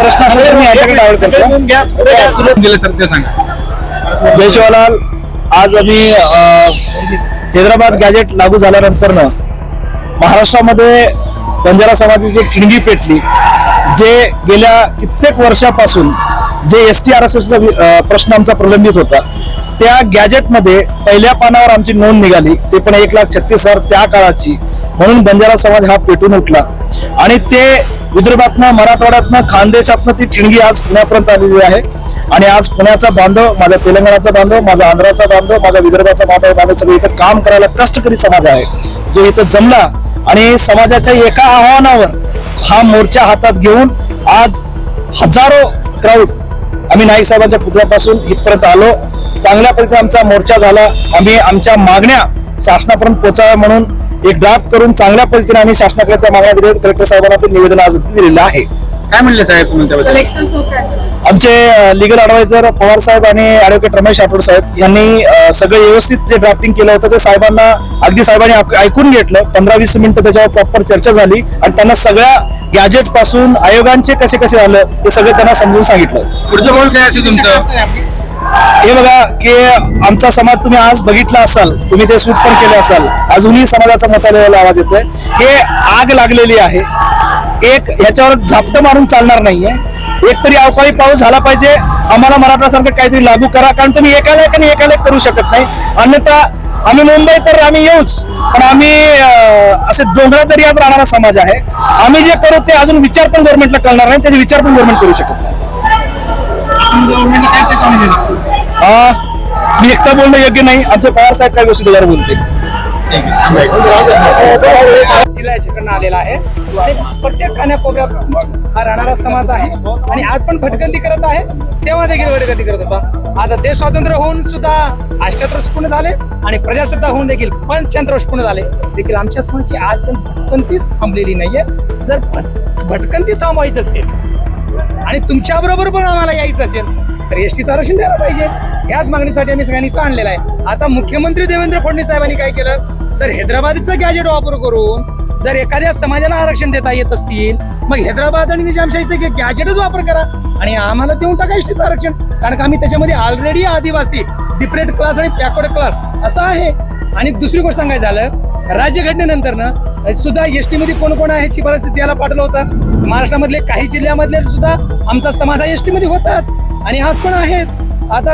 प्रश्न असेल तर मी याच्याकडे डायव्हर्ट करतो सुरू गेले सर ते सांगा. जय शिवलाल. आज आम्ही हैदराबाद गॅजेट लागू झाल्यानंतर महाराष्ट्रामध्ये बंजारा समाजाची एक ठिणगी पेटली जे गेल्या कित्येक वर्षापासून जे एस टी आरक्षणाचा प्रश्न आमचा प्रलंबित होता त्या गॅजेटमध्ये पहिल्या पानावर आमची नोंद निघाली. ते पण एक लाख छत्तीस हजार त्या काळाची. म्हणून बंजारा समाज हा पेटून उठला. आणि ते विदर्भातनं मराठवाड्यातनं खानदेशातनं ती ठिणगी आज पुण्यापर्यंत आलेली आहे. आणि आज पुण्याचा बांधव माझा तेलंगणाचा बांधव माझा आंध्राचा बांधव माझा विदर्भाचा बांधव बांधव सगळे इथं काम करायला कष्टकरी समाज आहे. जो इथं जमला आणि समाजाच्या एका आव्हानावर हा मोर्चा हातात घेऊन आज हजारो क्राऊड आम्ही नाईक साहेबांच्या पुतळ्यापासून इथपर्यंत आलो. चांगल्या पद्धतीने आमचा मोर्चा झाला. आम्ही आमच्या मागण्या शासनापर्यंत पोचाव्या म्हणून एक ड्राफ्ट करून चांगल्या पद्धतीने आम्ही शासनाकडे त्या मागण्या दिल्या कलेक्टर साहेबांना ते निवेदन आज दिलेलं आहे. काय म्हणले साहेब तुम्ही त्याबद्दल? आमचे लिगल ऍडवायझर पवार साहेब आणि ऍडव्होकेट रमेश राठोड साहेब यांनी सगळं व्यवस्थित जे ड्राफ्टिंग केलं होतं ते साहेबांना अगदी साहेबांनी ऐक- ऐकून घेतलं. पंधरा वीस मिनिटं त्याच्यावर प्रॉपर चर्चा झाली आणि त्यांना सगळ्या गॅजेटपासून आयोगांचे कसे कसे आलं हे सगळं त्यांना समजून सांगितलं. पुढचं बोल काय असेल तुमचं? हे बघा की आमचा समाज तुम्ही आज बघितला असाल तुम्ही ते सूट पण केले असाल अजूनही समाजाचा मोठा लेवल आवाज येतोय. हे आग लागलेली आहे. एक ह्याच्यावर झापटं मारून चालणार नाहीये. एक तरी अवकाळी पाऊस झाला पाहिजे. आम्हाला मराठासारखं काहीतरी लागू करा कारण तुम्ही एकाला एक आणि एकाला एक करू शकत नाही. अन्यथा आम्ही मुंबई तर आम्ही येऊच पण आम्ही असे डोंगरा तरी राहणारा समाज आहे. आम्ही जे करू ते अजून विचार पण गव्हर्नमेंटला कळणार नाही त्याचे विचार पण गव्हर्नमेंट करू शकत नाही. मी एकटा बोलणं योग्य नाही. आमचे पवार साहेब काही गोष्टी त्याच्यावर बोलतील. जिल्हा याच्याकडनं आलेला आहे. आणि प्रत्येक खाण्याकोपऱ्यात हा राहणारा समाज आहे. आणि आज पण भटकंती करत आहे. तेव्हा देखील भटकंती करत होता. आता देश स्वातंत्र्य होऊन सुद्धा अष्ट्याहत्तर पूर्ण झाले आणि प्रजासत्ता होऊन देखील पंच्याहत्तर पूर्ण झाले. देखील आमच्या समाजाची आज पण भटकंतीच थांबलेली नाहीये. जर भटकंती थांबवायची असेल आणि तुमच्या बरोबर पण आम्हाला यायचं असेल तर एस टीचं आरक्षण द्यायला पाहिजे. ह्याच मागणीसाठी आम्ही सगळ्यांनी इथं आणलेला आहे. आता मुख्यमंत्री देवेंद्र फडणवीस साहेबांनी काय केलं? जर हैदराबादचं गॅजेट वापर करून जर एखाद्या समाजाला आरक्षण देता येत असतील मग हैदराबाद आणि निजामशाहीचं गॅजेटच वापर करा आणि आम्हाला देऊन टाका एस टीचं आरक्षण. कारण का आम्ही त्याच्यामध्ये ऑलरेडी आदिवासी डिप्रेट क्लास आणि बॅकवर्ड क्लास असा आहे. आणि दुसरी गोष्ट सांगायचं झालं राज्यघटनेनंतर ना सुद्धा एस टीमध्ये कोण कोण आहे शिफारस द्यायला पाठवलं होतं. महाराष्ट्रामधले काही जिल्ह्यामधले सुद्धा आमचा समाज हा एस टी मध्ये होताच. आणि हाच पण आहेच. आता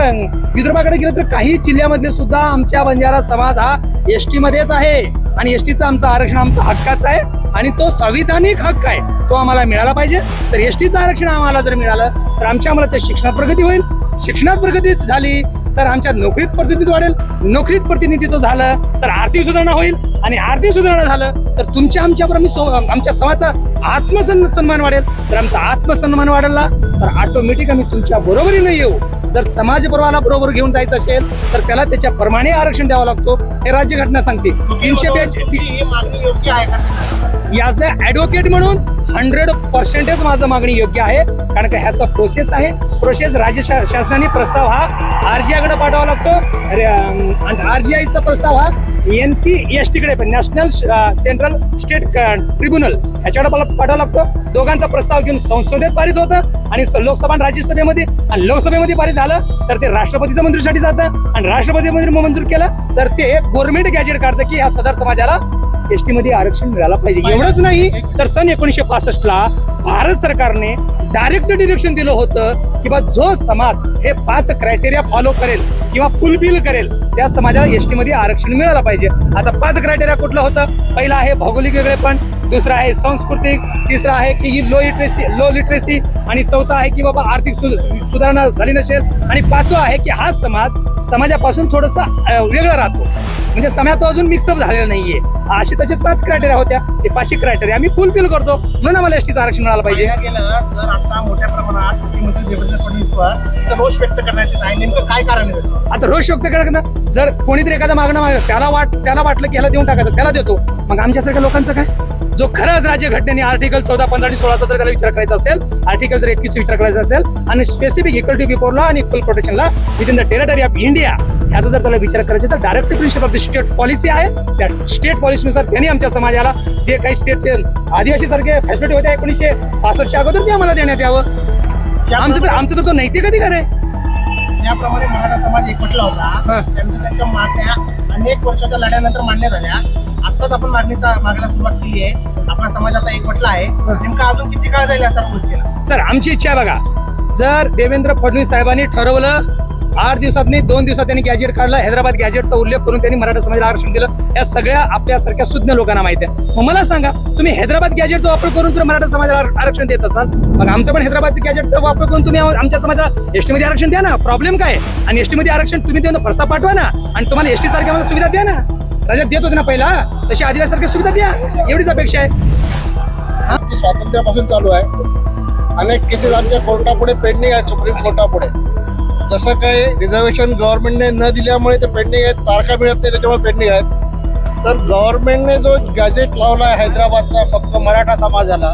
विदर्भाकडे गेलं तर काही जिल्ह्यामधले सुद्धा आमच्या बंजारा समाज हा एस टीमध्येच आहे. आणि एस टीचं आमचं आरक्षण आमचा हक्काच आहे. आणि तो संविधानिक हक्क आहे. तो आम्हाला मिळाला पाहिजे. तर एस टीचं आरक्षण आम्हाला जर मिळालं तर आमच्या आम्हाला त्या शिक्षणात प्रगती होईल. शिक्षणात प्रगती झाली तर आमच्या नोकरीत प्रतिनिधित्व वाढेल. नोकरीत प्रतिनिधित्व झालं तर आर्थिक सुधारणा होईल. आणि आर्थिक सुधारणा झालं तर तुमच्या आमच्यावर सो- आमच्या समाजाचा आत्मसन सन्मान वाढेल. तर आमचा आत्मसन्मान वाढला तर ऑटोमॅटिक आम्ही तुमच्या बरोबरीने येऊ. जर समाज बरोबरला बरोबर घेऊन जायचं असेल तर त्याला त्याच्या प्रमाणे आरक्षण द्यावं लागतो. हे राज्यघटना सांगते. तीनशे याचं ऍडव्होकेट म्हणून हंड्रेड पर्सेंटेज माझं मागणी योग्य आहे. कारण का ह्याचा प्रोसेस आहे. प्रोसेस राज्य शा- शासनाने प्रस्ताव हा आरजीआयकडे पाठवावा लागतो. आणि आयचा प्रस्ताव हा एन सी एस टीकडे पण नॅशनल सेंट्रल स्टेट ट्रिब्युनल ह्याच्याकडे मला पाठवावा लागतो. दोघांचा प्रस्ताव घेऊन संसदेत पारित होतं आणि लोकसभा आणि राज्यसभेमध्ये आणि लोकसभेमध्ये पारित झालं तर ते राष्ट्रपतीच्या मंजुरीसाठी जातं. आणि राष्ट्रपती मंत्री मंजूर केलं तर ते गव्हर्नमेंट गॅजेट काढतं की ह्या सदर समाजाला एस टी मध्ये आरक्षण मिळालं पाहिजे. एवढंच नाही तर सन एकोणीसशे पासष्ट ला भारत सरकारने डायरेक्ट डिरेक्शन दिलं होतं की जो समाज हे पाच क्रायटेरिया फॉलो करेल किंवा फुलफिल करेल त्या समाजाला एस टी मध्ये आरक्षण मिळालं पाहिजे. आता पाच क्रायटेरिया कुठलं होतं? पहिलं आहे भौगोलिक वेगळेपण दुसरं आहे सांस्कृतिक तिसरं आहे की ही लो लिटरेसी लो लिटरेसी आणि चौथं आहे की बाबा आर्थिक सु- सुधारणा झाली नसेल. आणि पाचवं आहे की हा समाज समाजापासून थोडंसं वेगळा राहतो. म्हणजे समाज तो अजून मिक्सअप झालेला नाहीये. असे त्याचे पाच क्रायटेरिया होत्या. ते पाचशे क्रायटेरिया आम्ही फुलफिल करतो. म्हणून आम्हाला एसटीचं आरक्षण मिळालं पाहिजे. आता मोठ्या प्रमाणात मुख्यमंत्री देवेंद्र फडणवीसवर इथं रोष व्यक्त येत आहे. नेमकं काय कारण आहे? आता रोष व्यक्त जर कोणीतरी एखादा मागणं मागत त्याला वाट त्याला वाटलं की ह्याला देऊन टाकायचं त्याला देतो. मग आमच्यासारख्या लोकांचं काय? जो खरंच राज्यघटनेने आर्टिकल चौदा पंधरा आणि सोळाचा जर त्याला विचार करायचा असेल आर्टिकल जर एकवीस विचार करायचा असेल आणि specific equal to before law आणि equal प्रोटेक्शनला within the territory of India ह्याचा जर त्याला विचार करायचा तर direct principle of the state policy आहे. त्या स्टेट पॉलिसीनुसार त्यांनी आमच्या समाजाला जे काही स्टेटचे आदिवासी सारखे फॅसिलिटी होत्या एकोणीसशे पासष्टच्या अगोदर ते आम्हाला देण्यात यावं. आमचं तर आमचं तर तो नैतिक अधिकार आहे. ज्याप्रमाणे मराठा समाज एकवटला. होता. त्यांच्या मागण्या अनेक वर्षाच्या लढ्यानंतर मान्य झाल्या. आताच आपण मागणी मागायला सुरुवात केली आहे. आपला समाज आता एकवटला आहे. नेमका अजून किती काळ जाईल या सर्व गोष्टीला सर आमची इच्छा आहे बघा. जर देवेंद्र फडणवीस साहेबांनी ठरवलं आठ दिवसात नाही दोन दिवसात त्यांनी गॅजेट काढलं हैदराबाद गॅजेटचा उल्लेख करून त्यांनी मराठा समाजाला आरक्षण दिलं. या सगळ्या आपल्यासारख्या सुज्ञ लोकांना माहिती आहे. मग मला सांगा तुम्ही हैदराबाद गॅजेटचा वापर करून जर मराठा समाजाला आरक्षण देत असाल मग आमचं पण हैदराबाद गॅजेटचा वापर करून तुम्ही आमच्या समाजाला एसटी मध्ये आरक्षण द्या ना. प्रॉब्लेम काय आणि एसटीमध्ये आरक्षण तुम्ही देऊन फरसा पाठवा ना. आणि तुम्हाला एसटी सारख्या मला सुविधा द्या ना. राज्यात देत होते ना पहिला. तशी आदिवासारख्या सुविधा द्या. एवढीच अपेक्षा आहे. स्वातंत्र्यापासून चालू आहे. अनेक केसेस आमच्या कोर्टापुढे पेंडिंग आहेत सुप्रीम कोर्टापुढे जसं काय रिझर्वेशन गव्हर्नमेंटने न दिल्यामुळे ते पेंडिंग आहेत तारखा मिळत नाही त्याच्यामुळे पेंडिंग आहेत. तर गव्हर्नमेंटने जो गॅजेट लावला आहे हैदराबादचा फक्त मराठा समाजाला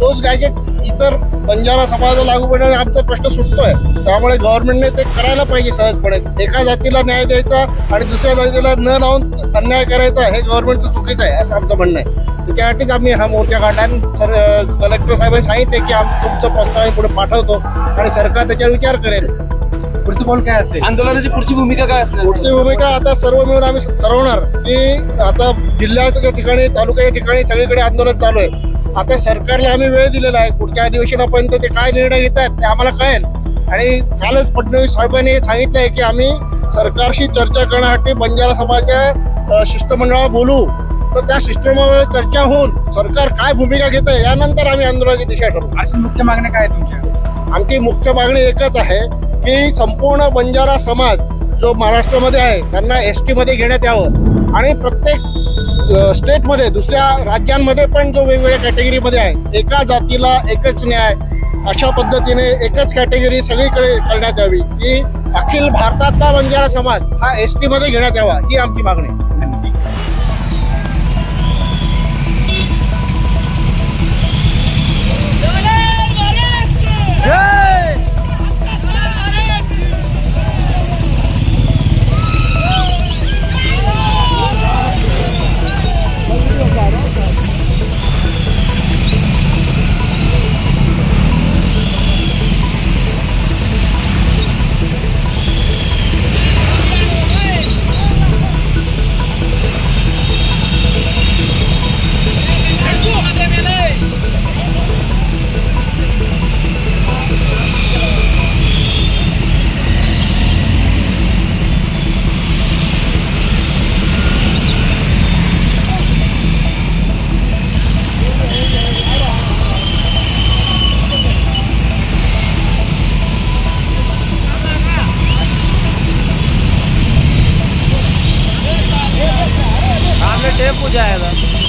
तोच गॅजेट इतर बंजारा समाजाला लागू पडण्याने आमचा प्रश्न सुटतोय. त्यामुळे गव्हर्नमेंटने ते करायला पाहिजे सहजपणे. एका जातीला न्याय द्यायचा आणि दुसऱ्या जातीला न लावून अन्याय करायचा हे गव्हर्नमेंटचं चुकीचं आहे असं आमचं म्हणणं आहे. त्यासाठीच आम्ही हा मोर्चा काढला आणि सर कलेक्टर साहेबांनी सांगितले की आम तुमचं प्रस्ताव आम्ही पुढे पाठवतो आणि सरकार त्याच्यावर विचार करेल. पुढचं पाऊल काय असेल? आंदोलनाची पुढची भूमिका काय असणार? पुढची भूमिका आता सर्व मिळून आम्ही ठरवणार की आता जिल्ह्याच्या ठिकाणी तालुक्याच्या ठिकाणी सगळीकडे आंदोलन चालू आहे. आता सरकारला आम्ही वेळ दिलेला आहे. पुढच्या अधिवेशनापर्यंत ते काय निर्णय घेत आहेत ते आम्हाला कळेल. आणि कालच फडणवीस साहेबांनी सांगितलं आहे की आम्ही सरकारशी चर्चा करण्यासाठी बंजारा समाजाच्या शिष्टमंडळाला बोलू. तर त्या शिष्टमंडळावर चर्चा होऊन सरकार काय भूमिका घेत आहे यानंतर आम्ही आंदोलनाची दिशा ठरवू. अशी मुख्य मागण्या काय आहेत तुमच्या? आमची मुख्य मागणी एकच आहे की संपूर्ण बंजारा समाज जो महाराष्ट्रामध्ये आहे त्यांना एस टीमध्ये घेण्यात यावं. आणि प्रत्येक स्टेटमध्ये दुसऱ्या राज्यांमध्ये पण जो वेगवेगळ्या कॅटेगरीमध्ये आहे एका जातीला एकच न्याय अशा पद्धतीने एकच कॅटेगरी सगळीकडे करण्यात यावी की अखिल भारतातला बंजारा समाज हा एस टीमध्ये घेण्यात यावा ही आमची मागणी आहे. टेम्पो जाएगा